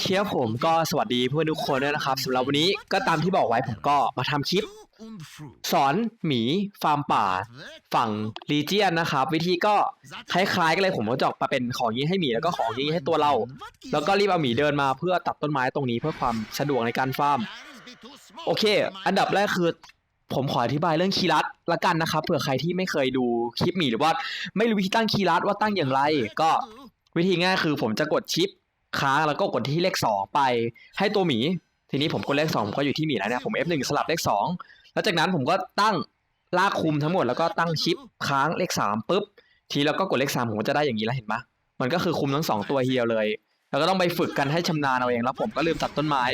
เคครับผมก็สวัสดีเพื่อนทุกคนด้วยนะครับสำหรับวันนี้ก็ตามที่บอกไว้ผมก็มาทำคลิป สอนหมีฟาร์มป่า ฝั่งลีเจียนนะครับ วิธีก็คล้ายๆกันเลยผมก็จะออกมาเป็นของยิงให้หมีแล้วก็ของยิงให้ตัวเรา แล้วก็รีบเอาหมีเดินมาเพื่อตัดต้นไม้ตรงนี้เพื่อความสะดวกในการฟาร์ม โอเค อันดับแรกคือผมขออธิบายเรื่องคีย์ลัดละกันนะครับเผื่อใครที่ไม่เคยดูคลิปหมีหรือว่า ไม่รู้วิธีตั้งคีย์ลัดว่าตั้งอย่างไร ก็วิธีง่ายคือผมจะกดชิป ค้างแล้วก็กดที่เลขสองไป ให้ตัวหมี ทีนี้ผมกดเลขสองผมก็อยู่ที่หมีแล้วเนี่ยผม F1 สลับเลขสองแล้วจากนั้นผมก็ตั้งลากคุมทั้งหมดแล้วก็ตั้งชิปค้างเลขสามปุ๊บ ทีแล้วก็กดเลขสามผมก็จะได้อย่างนี้แล้วเห็นปะมันก็คือคุมทั้งสองตัวเฮียวเลย แล้วก็ต้องไปฝึกกันให้ชำนาญเอาเองแล้วผมก็ลืมตัดต้นไม้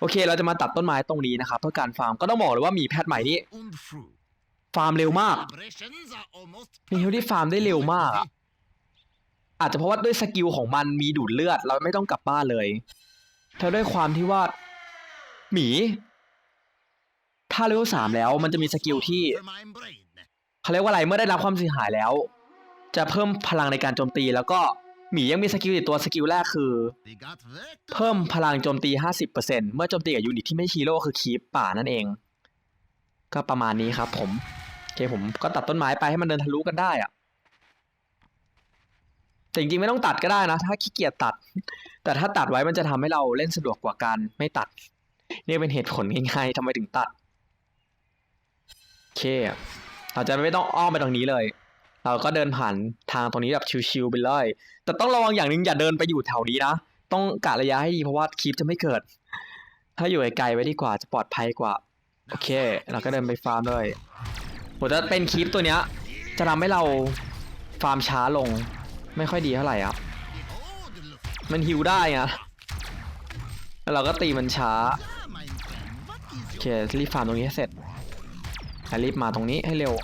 โอเค เราจะมาตัดต้นไม้ตรงนี้นะครับเพื่อการฟาร์มก็ต้องบอกเลยว่ามีแพทใหม่นี่ฟาร์มเร็วมากมีฮิวที่ฟาร์มได้เร็วมาก อาจจะเพราะว่าด้วยสกิลของมันมีดูดเลือด เราไม่ต้องกลับบ้านเลยเธอด้วยความที่ว่า หมี ถ้าเลเวลสามแล้วมันจะมีสกิลที่เขาเรียกว่าอะไรเมื่อได้รับความเสียหายแล้ว จะเพิ่มพลังในการโจมตีแล้วก็หมียังมีสกิลติดตัวสกิลแรกคือ เพิ่มพลังโจมตี 50%เมื่อโจมตีกับยูนิตที่ไม่ฮีโร่คือคีปป่านั่นเอง ก็ประมาณนี้ครับผมโอเคผมก็ตัดต้นไม้ไปให้มันเดินทะลุกันได้อะ แต่จริงๆไม่ต้องตัดก็ได้นะ ถ้าขี้เกียจตัด แต่ถ้าตัดไว้มันจะทำให้เราเล่นสะดวกกว่าการไม่ตัด นี่เป็นเหตุผลง่ายๆทำไมถึงตัดโอเคเราจะไม่ต้องอ้อมไปตรงนี้เลย เราก็เดินผ่านทางตรงนี้แบบชิวๆไปเลย แต่ต้องระวังอย่างหนึ่งอย่าเดินไปอยู่แถวนี้นะ ต้องกะระยะให้ดีเพราะว่าคลิปจะไม่เกิด ถ้าอยู่ไกลๆไว้ดีกว่าจะปลอดภัยกว่า โอเค เราก็เดินไปฟาร์มเลยผมจะเป็นคลิปตัวเนี้ยจะทำให้เราฟาร์มช้าลง ไม่ค่อยดีเท่าไหร่อะ มันฮิวได้อะแล้วเราก็ตีมันช้า โอเค รีบฟาร์มตรงนี้ให้เสร็จแล้รีบมาตรงนี้ให้เร็ว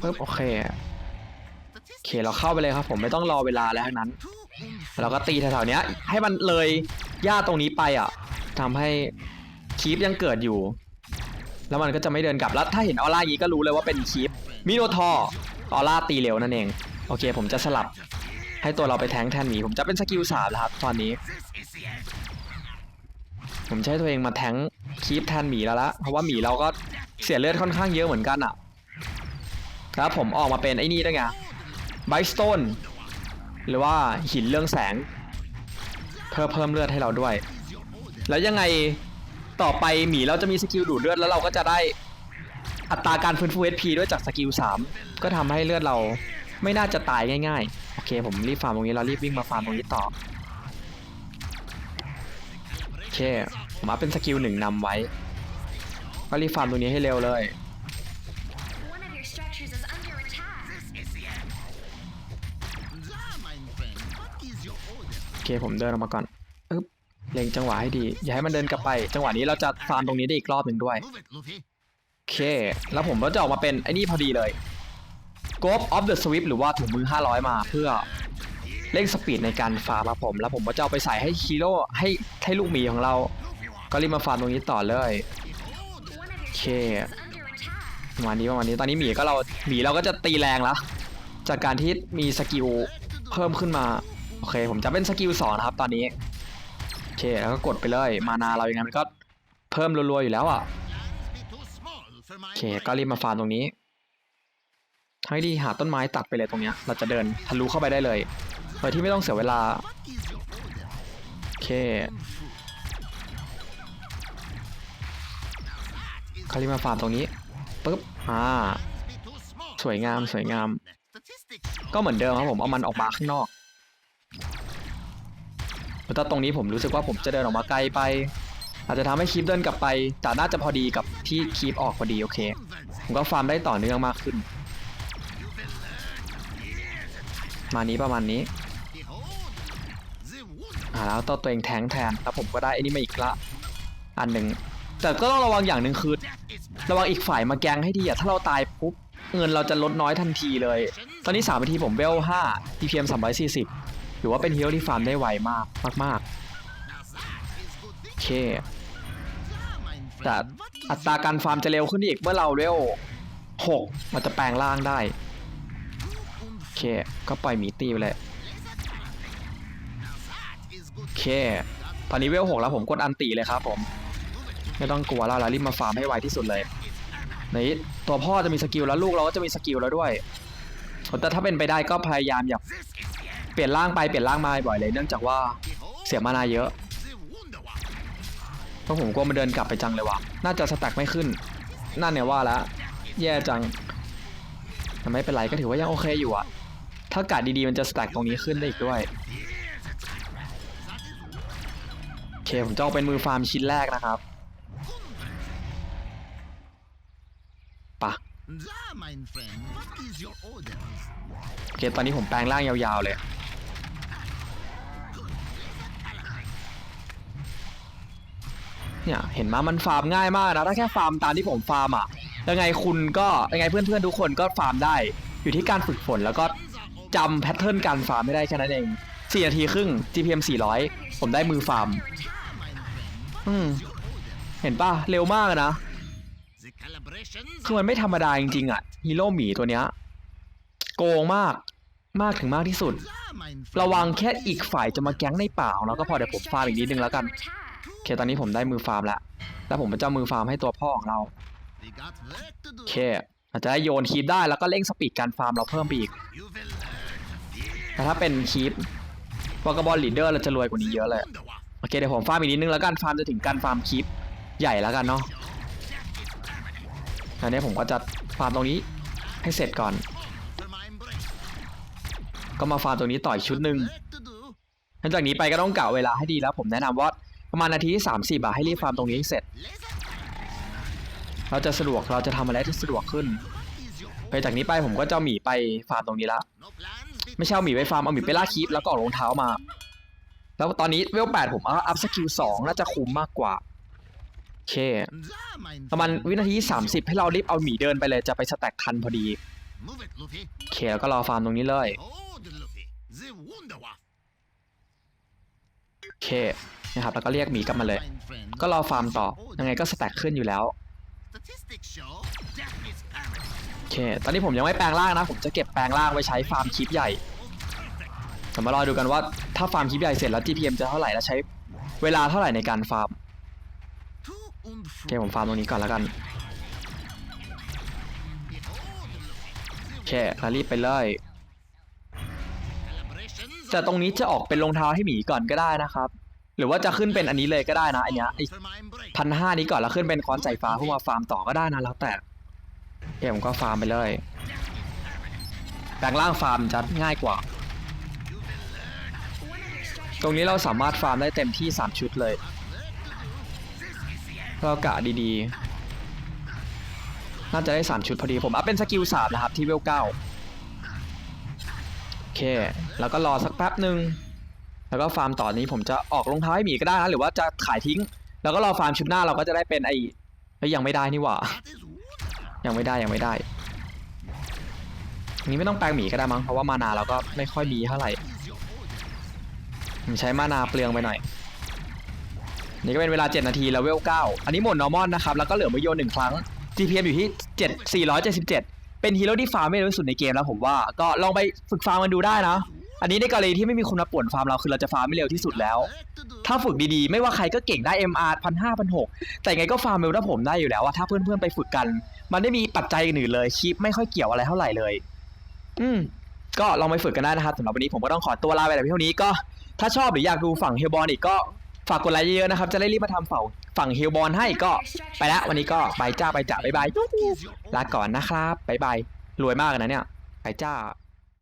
ปึ๊บโอเค โอเค เราเข้าไปเลยครับผมไม่ต้องรอเวลาแล้วทั้งนั้น เราก็ตีแถวๆนี้ให้มันเลยหญ้าตรงนี้ไปอะทำให้คีปยังเกิดอยู่ แล้วมันก็จะไม่เดินกลับแล้วถ้าเห็นออร่าอย่างนี้ก็รู้เลยว่าเป็นคีปมิโนทอออร่าตีเร็วนั่นเอง โอเคผมจะสลับให้ตัวเราไปแทงแทนหมีผมจะเป็นสกิลสามแล้วครับตอนนี้ ผมใช้ตัวเองมาแทงคีปแทนหมีแล้วละเพราะว่าหมีเราก็เสียเลือดค่อนข้างเยอะเหมือนกันอะครับผมออกมาเป็นไอ้นี่ด้วยไงไบสโตนหรือว่าหินเรื่องแสง เพิ่มเพิ่มเลือดให้เราด้วย แล้วยังไงต่อไปหมีเราจะมีสกิลดูดเลือดแล้วเราก็จะได้อัตราการฟื้นฟู HP ด้วยจากสกิล3ก็ทำให้เลือดเรา ไม่น่าจะตายง่ายๆ โอเค ผมรีบฟาร์มตรงนี้เรารีบวิ่งมาฟาร์มตรงนี้ต่อ โอเค ผมเอาเป็นสกิลหนึ่งนำไว้ ก็รีบฟาร์มตรงนี้ให้เร็วเลย One of your structures is under attack. โอเค ผมเดินออกมาก่อนอึ๊บเล็งจังหวะให้ดี อย่าให้มันเดินกลับไป จังหวะนี้เราจะฟาร์มตรงนี้ได้อีกรอบหนึ่งด้วย โอเค แล้วผมก็จะออกมาเป็นไอ้นี่พอดีเลย g o p of the Swift หรือว่าถุงมือ 500 มาเพื่อเร่งสปีดในการฟาร์มครับผม แล้วผมก็จะเอาไปใส่ให้ฮีโร่ให้ให้ลูกหมีของเรา ก็รีบมาฟาร์มตรงนี้ต่อเลย One of your Okay. structures is under attack. ประมาณนี้ประมาณนี้ตอนนี้หมีก็เราหมีเราก็จะตีแรงแล้วจากการที่มีสกิลเพิ่มขึ้นมาโอเค ผมจะเป็นสกิลสองนครับตอนนี้โอเคแล้วก็กดไปเลย มานาเราอย่างนั้นมันก็เพิ่มรัวๆอยู่แล้วอะโอเคก็รีบมาฟาร์มตรงนี้ ให้ดีหาต้นไม้ตัดไปเลยตรงเนี้ย เราจะเดินทะลุเข้าไปได้เลยโดยที่ไม่ต้องเสียเวลา โอเคเขารีบมาฟาร์มตรงนี้ปุ๊บอ่าสวยงามสวยงาม ก็เหมือนเดิมครับผมเอามันออกมาข้างนอกแต่ตรงนี้ผมรู้สึกว่าผมจะเดินออกมาไกลไป อาจจะทำให้คีปเดินกลับไป แต่น่าจะพอดีกับที่คีปออกพอดีโอเค ผมก็ฟาร์มได้ต่อเนื่องมากขึ้น มานี้ประมาณนี้อ่าแล้วตัวตัวเองแทงแทนแล้วผมก็ได้ไอ้นี่มาอีกละอันหนึ่งแต่ก็ต้องระวังอย่างหนึ่งคือ ระวังอีกฝ่ายมาแกงให้ดีอะถ้าเราตายปุ๊บเงินเราจะลดน้อยทันทีเลย ตอนนี้3นาทีผมเวล5 PPM 340ถือว่าเป็นฮีโร่ที่ฟาร์มได้ไวมากมากๆโอเคแต่อัตราการฟาร์มจะเร็วขึ้นอีกเมื่อเราเร็ว6มันจะแปลงร่างได้ เค ก็ปล่อยหมีตีไปเลยโอเค ตอนนี้เวลหกแล้วผมกดอันติเลยครับผม ไม่ต้องกลัวแล้วเรารีบมาฟาร์มให้ไวที่สุดเลยนี่ตัวพ่อจะมีสกิลแล้วลูกเราก็จะมีสกิลแล้วด้วย แต่ถ้าเป็นไปได้ก็พยายามอย่าเปลี่ยนร่างไปเปลี่ยนร่างมาบ่อยเลยเนื่องจากว่าเสียมานาเยอะเพราะผมกลัวมันเดินกลับไปจังเลยว่ะ น่าจะสแต็กไม่ขึ้น นั่นเนี่ยว่าแล้วแย่จังแต่ไม่เป็นไรก็ถือว่ายังโอเคอยู่อะ ถ้ากาดดีๆมันจะสแต็กตรงนี้ขึ้นได้อีกด้วยโอเคผมจะเอาเป็นมือฟาร์มชิ้นแรกนะครับปะโอเคตอนนี้ผมแปลงร่างยาวๆเลยเนี่ยเห็นมามันฟาร์มง่ายมากนะถ้าแค่ฟาร์มตามที่ผมฟาร์มอะยังไงคุณก็ยังไงเพื่อนๆทุกคนก็ฟาร์มได้ อยู่ที่การฝึกฝนแล้วก็ จำแพทเทิร์นการฟาร์มไม่ได้แค่นั้นเอง4นาทีครึ่ง GPM 400 ผมได้มือฟาร์ม There, mein friend. What Hmm. is your order? เห็นป่ะ เร็วมากนะ คือมันไม่ธรรมดาจริงๆอะฮีโร่หมีตัวเนี้ย โกงมาก มากถึงมากที่สุด ระวังแค่อีกฝ่ายจะมาแก๊งในป่าของเราก็พอเดี๋ยวผมฟาร์มอีกนิดนึงแล้วกันโอเคตอนนี้ผมได้มือฟาร์มแล้ว แล้วผมจะเอามือฟาร์มให้ตัวพ่อของเราโอเคอาจจะได้โยนคีปได้แล้วก็เร่งสปีดการฟาร์มเราเพิ่มไปอีก แต่ถ้าเป็นคีปวากาบอลลีดเดอร์เราจะรวยกว่านี้เยอะเลยโอเคเดี๋ยวผมฟาร์มอีกนิดนึงแล้วกันฟาร์มจะถึงการฟาร์มคีปใหญ่แล้วกันเนาะอันนี้ผมก็จะฟาร์มตรงนี้ให้เสร็จก่อน ก็มาฟาร์มตรงนี้ต่ออีกชุดหนึ่งหลังจากนี้ไปก็ต้องกะเวลาให้ดีแล้ว ผมแนะนำว่าประมาณนาทีที่สามสี่บาทให้รีบฟาร์มตรงนี้ให้เสร็จ เราจะสะดวกเราจะทำอะไรที่สะดวกขึ้นไปจากนี้ไปผมก็จะเอาหมีไปฟาร์มตรงนี้ละ ไม่ใช่เอาหมีไปฟาร์มเอาหมีไปล่าคีปแล้วก็ออกรองเท้ามา แล้วตอนนี้เวลแปดผมเอาอัพสกิลสองน่าจะคุ้มมากกว่าโอเคประมาณวินาทีที่30ให้เรารีบเอาหมีเดินไปเลยจะไปสแต็กทันพอดีโอเคแล้วก็รอฟาร์มตรงนี้เลยโอเคนะครับแล้วก็เรียกหมีกลับมาเลย ก็รอฟาร์มต่อยังไงก็สแต็กขึ้นอยู่แล้ว เค ตอนนี้ผมยังไม่แปลงร่างนะ ผมจะเก็บแปลงร่างไว้ใช้ฟาร์มคลิปใหญ่เดี๋ยวมารอดูกันว่าถ้าฟาร์มคลิปใหญ่เสร็จแล้ว GPM จะเท่าไหร่และใช้เวลาเท่าไหร่ในการฟาร์มโอเคผมฟาร์มตรงนี้ก่อนแล้วกัน Behold, Luffy. โอเคแล้วรีบไปเลยแต่ตรงนี้จะออกเป็นรองเท้าให้หมีก่อนก็ได้นะครับ หรือว่าจะขึ้นเป็นอันนี้เลยก็ได้นะอันเนี้ยพันห้านี้ก่อนแล้วขึ้นเป็นค้อนสายฟ้าเพื่อมาฟาร์มต่อก็ได้นะแล้วแต่ โอเคผมก็ฟาร์มไปเลยแปลงร่างฟาร์มจะง่ายกว่า ตรงนี้เราสามารถฟาร์มได้เต็มที่ 3 ชุดเลยเรากะดีๆ น่าจะได้ 3 ชุดพอดีผมอัพเป็นสกิล3นะครับที่เวล9โอเค แล้วก็รอสักแป๊บหนึ่งแล้วก็ฟาร์มต่อนี้ผมจะออกรองท้าให้หมีก็ได้นะหรือว่าจะขายทิ้ง แล้วก็รอฟาร์มชุดหน้าเราก็จะได้เป็นไอ้ยังไม่ได้นี่หว่า ยังไม่ได้ยังไม่ได้นี้ไม่ต้องแปลงหมีก็ได้มั้งเพราะว่ามานาเราก็ไม่ค่อยมีเท่าไหร่ผมใช้มานาเปลืองไปหน่อย นี่ก็เป็นเวลา 7 นาทีแล้วเวล 9 อันนี้หมดนอร์มอนนะครับ แล้วก็เหลือมโยนหนึ่งครั้ง GPM อยู่ที่ 7 477 เป็นฮีโร่ที่ฟาร์มไม่เร็วที่สุดในเกมแล้วผมว่า ก็ลองไปฝึกฟาร์มกันดูได้นะ อันนี้ในกรณีที่ไม่มีคนมาป่วนฟาร์มเราคือเราจะฟาร์มไม่เร็วที่สุดแล้ว Work to do. ถ้าฝึกดีๆ ไม่ว่าใครก็เก่งได้ MR พันห้าพันหกแต่ยังไงก็ฟาร์มเร็วถ้าผมได้อยู่แล้วอะถ้าเพื่อนๆไปฝึกกัน มันไม่มีปัจจัยอื่นเลยคลิปไม่ค่อยเกี่ยวอะไรเท่าไหร่เลย อืมก็ลองไปฝึกกันได้นะครับสำหรับวันนี้ผมก็ต้องขอตัวลาไปแต่เพียงเท่านี้ก็ถ้าชอบหรืออยากดูฝั่งเฮลบอลอีกก็ฝากกดไลค์เยอะๆนะครับ จะได้รีบมาทำฝั่งฝั่งเฮลบอลให้ก็ไปละวันนี้ก็บายจ้าไปจ้าบายบาย What is your order? ลาก่อนนะครับบายบายรวยมากเลยนะเนี่ยไปจ้า